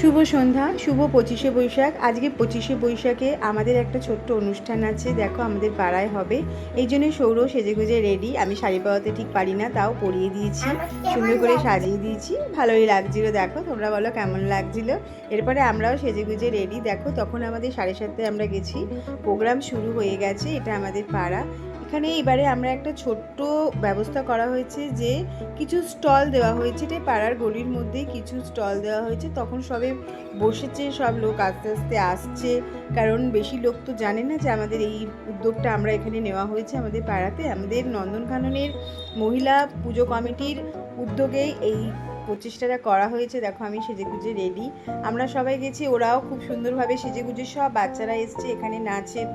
শুভ সন্ধ্যা, শুভ পঁচিশে বৈশাখ। আজকে পঁচিশে বৈশাখে আমাদের একটা ছোট্ট অনুষ্ঠান আছে। দেখো আমাদের পাড়ায় হবে। এই জন্য সৌর সেজে গুজে রেডি আমি শাড়ি পাওয়াতে ঠিক পারি না, তাও পরিয়ে দিয়েছি। সুন্দর করে সাজিয়ে দিয়েছি। ভালোই লাগছিল, দেখো। তোমরা বলো কেমন লাগছিল? এরপরে আমরাও সেজে গুজে রেডি দেখো, তখন আমাদের সাড়ে সাতটায় আমরা গেছি। প্রোগ্রাম শুরু হয়ে গেছে। এটা আমাদের পাড়া। এখানে এবারে আমরা একটা ছোট্ট ব্যবস্থা করা হয়েছে যে কিছু স্টল দেওয়া হয়েছে এটা পাড়ার গলির মধ্যে কিছু স্টল দেওয়া হয়েছে। তখন সবে বসেছে, সব লোক আস্তে আস্তে আসছে। কারণ বেশি লোক তো জানে না যে আমাদের এই উদ্যোগটা আমরা এখানে নেওয়া হয়েছে আমাদের পাড়াতে। আমাদের নন্দনকাননের মহিলা পুজো কমিটির উদ্যোগেই এই প্রচেষ্টাটা করা হয়েছে। দেখো আমি সেজে গুজে রেডি আমরা সবাই গেছি, ওরাও খুব সুন্দরভাবে সেজে গুজে সব বাচ্চারা এসছে, এখানে নাচের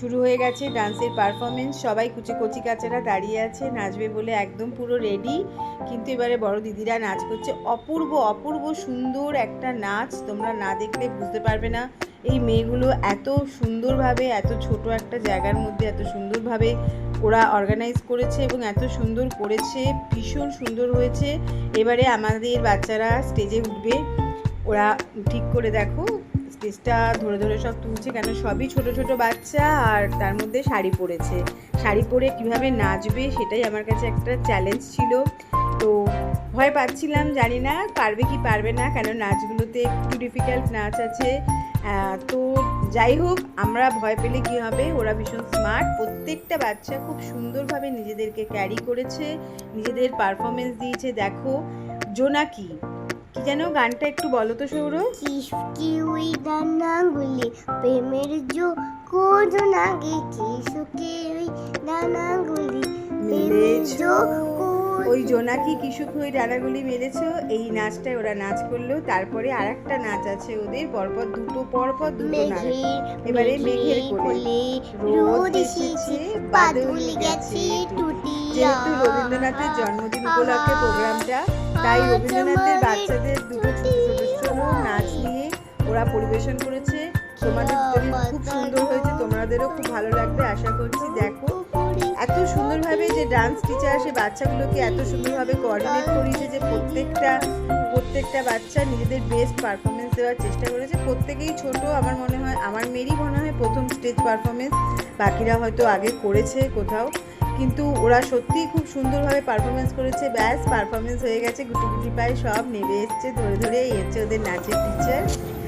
শুরু হয়ে গেছে ডান্সের পারফরমেন্স। সবাই কুচি কচি কাচারা দাঁড়িয়ে আছে, নাচবে বলে একদম পুরো রেডি। কিন্তু এবারে বড় দিদিরা নাচ করছে। অপূর্ব অপূর্ব সুন্দর একটা নাচ, তোমরা না দেখলে বুঝতে পারবে না। এই মেয়েগুলো এত সুন্দরভাবে, এত ছোট একটা জায়গার মধ্যে এত সুন্দরভাবে ওরা অর্গানাইজ করেছে এবং এত সুন্দর করেছে, ভীষণ সুন্দর হয়েছে। এবারে আমাদের বাচ্চারা স্টেজে উঠবে। ওরা ঠিক করে দেখো স্টেজটা ধরে ধরে সব তুলছে কেন? সবই ছোট ছোট বাচ্চা আর তার মধ্যে শাড়ি পরেছে। শাড়ি পরে কীভাবে নাচবে সেটাই আমার কাছে একটা চ্যালেঞ্জ ছিল। তো ভয় পাচ্ছিলাম, জানি না পারবে কি পারবে না, কেন নাচগুলোতে একটু ডিফিকাল্ট নাচ আছে। তো যাই হোক, আমরা ভয় পেলে কি হবে? ওরা ভীষণ স্মার্ট প্রত্যেকটা বাচ্চা খুব সুন্দরভাবে নিজেদেরকে ক্যারি করেছে, নিজেদের পারফরমেন্স দিয়েছে। দেখো, জোনাকি, কি যেন গানটা একটু বলো তো সৌর উই দানাগুলি প্রেমের জো কোজো নাগে কিসুকে উই দানাগুলি প্রেমের জো ওই জোনাকি কিশুক হয়ে ডানাগুলি মেলেছো? এই নাচটায় ওরা নাচ করল তারপরে আর একটা নাচ আছে ওদের পরপর দুটো পরপর দুটো নাচ। এবারে মেঘের কোলে রোদ এসেছে বাদল গেছে। টুটি যেহেতু রবীন্দ্রনাথের জন্মদিন উপলক্ষে প্রোগ্রামটা তাই রবীন্দ্রনাথের বাচ্চাদের দুটো ছোট ছোট নাচ নিয়ে ওরা পরিবেশন করেছে। তোমাদের খুব সুন্দর হয়েছে তোমাদেরও খুব ভালো লাগবে আশা করছি দেখো। এত সুন্দরভাবে যে ডান্স টিচার সে বাচ্চাগুলোকে এত সুন্দরভাবে কোঅর্ডিনেট করিয়েছে যে প্রত্যেকটা প্রত্যেকটা বাচ্চা নিজেদের বেস্ট পারফরমেন্স দেওয়ার চেষ্টা করেছে। প্রত্যেকেই ছোট আমার মনে হয় আমার মেয়েরই মনে হয় প্রথম স্টেজ পারফরমেন্স বাকিরা হয়তো আগে করেছে কোথাও। কিন্তু ওরা সত্যিই খুব সুন্দরভাবে পারফরমেন্স করেছে। ব্যাস পারফরমেন্স হয়ে গেছে গুটি গুটি পায়ে সব নেমে এসছে ধরে ধরে হচ্ছে ওদের নাচের টিচার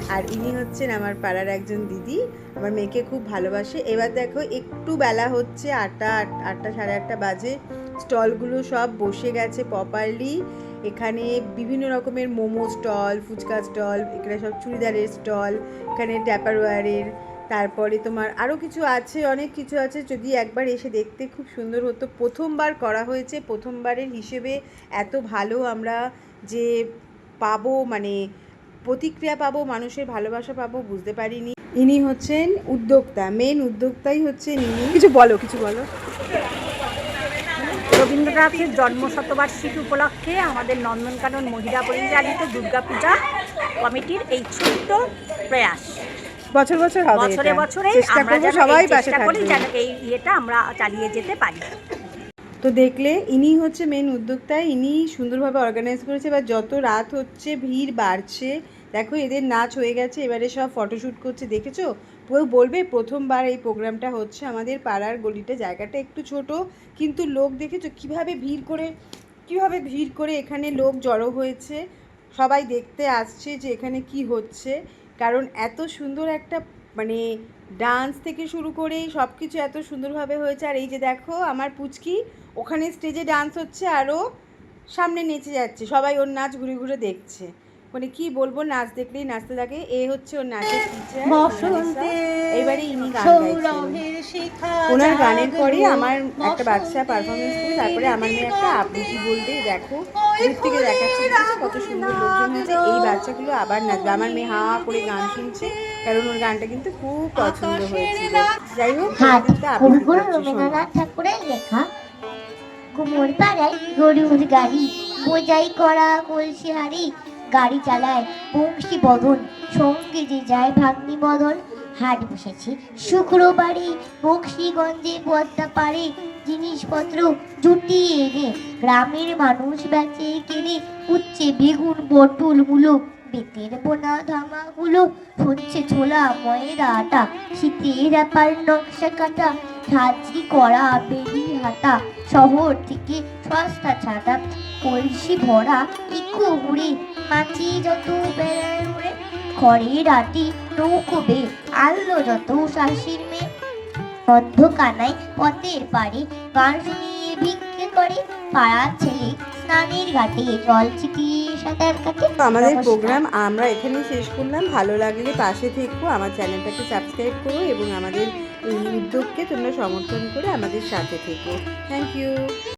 আর ইনি হচ্ছেন আমার পাড়ার একজন দিদি, আমার মেয়েকে খুব ভালোবাসে। এবার দেখো, একটু বেলা হচ্ছে, আটটা, আট- আটটা সাড়ে আটটা বাজে। স্টলগুলো সব বসে গেছে প্রপারলি এখানে বিভিন্ন রকমের মোমো স্টল, ফুচকা স্টল, এখানে সব চুড়িদারের স্টল, এখানে ট্যাপারওয়ারের, তারপরে তোমার আরও কিছু আছে, অনেক কিছু আছে। যদি একবার এসে দেখতে খুব সুন্দর হতো। প্রথমবার করা হয়েছে, প্রথমবারের হিসেবে এত ভালো আমরা যে পাবো মানে প্রতিক্রিয়া পাবো মানুষের ভালোবাসা পাবো বুঝতে পারিনি। ইনি হচ্ছেন উদ্যোক্তা মেন উদ্যোক্তাই হচ্ছেন ইনি। কিছু বলো কিছু বলো। রবীন্দ্রনাথের জন্ম শতবার্ষিকী উপলক্ষে আমাদের নন্দনকানন মহিলা পরিচালিত দুর্গাপূজা কমিটির এই ছোট্ট প্রয়াস। বছর বছর হবে বছরে বছরে আমরা সবাই চেষ্টা করি যেন এই ইয়েটা আমরা চালিয়ে যেতে পারি। তো দেখলে ইনি হচ্ছে মেন উদ্যোক্তা ইনি সুন্দরভাবে অর্গানাইজ করেছে এবার যত রাত হচ্ছে ভিড় বাড়ছে, দেখো এদের নাচ হয়ে গেছে, এবারে সব ফটোশ্যুট করছে, দেখেছ? কেউ বলবে প্রথমবার এই প্রোগ্রামটা হচ্ছে আমাদের পাড়ার গলিটা, জায়গাটা একটু ছোট, কিন্তু লোক দেখেছ কীভাবে ভিড় করে, কীভাবে ভিড় করে এখানে লোক জড়ো হয়েছে? সবাই দেখতে আসছে যে এখানে কি হচ্ছে, কারণ এত সুন্দর একটা মানে ডান্স থেকে শুরু করে সব কিছু এত সুন্দরভাবে হয়েছে। আর এই যে দেখো, আমার পুচকি ওখানে স্টেজে ডান্স হচ্ছে, আরও সামনে নেচে যাচ্ছে। সবাই ওর নাচ ঘুরে ঘুরে দেখছে। মানে কি বলব নাচ দেখলেই নাচতে থাকে এ হচ্ছে ওর নাচের টিচার এবারে ইনি গান ওনার গানের পরে আমার একটা বাচ্চা পারফরমেন্স করে তারপরে আমার মেয়ে একটা আবৃত্তি বলবে দেখো দূর থেকে দেখাচ্ছে কত সুন্দর লোকজন হয়েছে। এই বাচ্চাগুলো আবার নাচবে। আমার মেয়ে হা হা করে গান শুনছে কারণ ওর গানটা কিন্তু খুব পছন্দ হয়েছিল। যাই হোক। রবীন্দ্রনাথ ঠাকুরের লেখা কুমোর পাড়ায় গরুর গাড়ি বোঝাই করা কলসি হাড়ি গাড়ি চালায় বংশী বদন। সঙ্গে যে যায় ভাগ্নি বদন। হাট বসেছে। শুক্রবারে বক্সিগঞ্জে পদ্মা পারে জিনিসপত্র জুটিয়ে এনে গ্রামের মানুষ বেচে কেনে উচ্ছে বেগুন, পটল মূলো বেতের বোনা ধামাগুলো হচ্ছে ছোলা, ময়দা, আটা, শীতের ব্যাপার নকশা কাটা ঝাঁঝরি করা বেরি হাতা, শহর থেকে সস্তা ছাতা, কলসি ভরা, ইকো উড়ে মাছি যত বেড়ায় উড়ে আটি নৌকো বে আলো যত শাসির মেয়ে অন্ধ কানাই পথের পাড়ে গান শুনিয়ে ভিক্ষে করে পাড়ার ছেলে স্নানের ঘাটে জল ছিটিয়ে সাঁতার কাটে আমাদের প্রোগ্রাম আমরা এখানে শেষ করলাম। ভালো লাগলে পাশে থেকো আমার চ্যানেলটাকে সাবস্ক্রাইব করো এবং আমাদের এই উদ্যোগকে তোমরা সমর্থন করে আমাদের সাথে থেকো। Thank you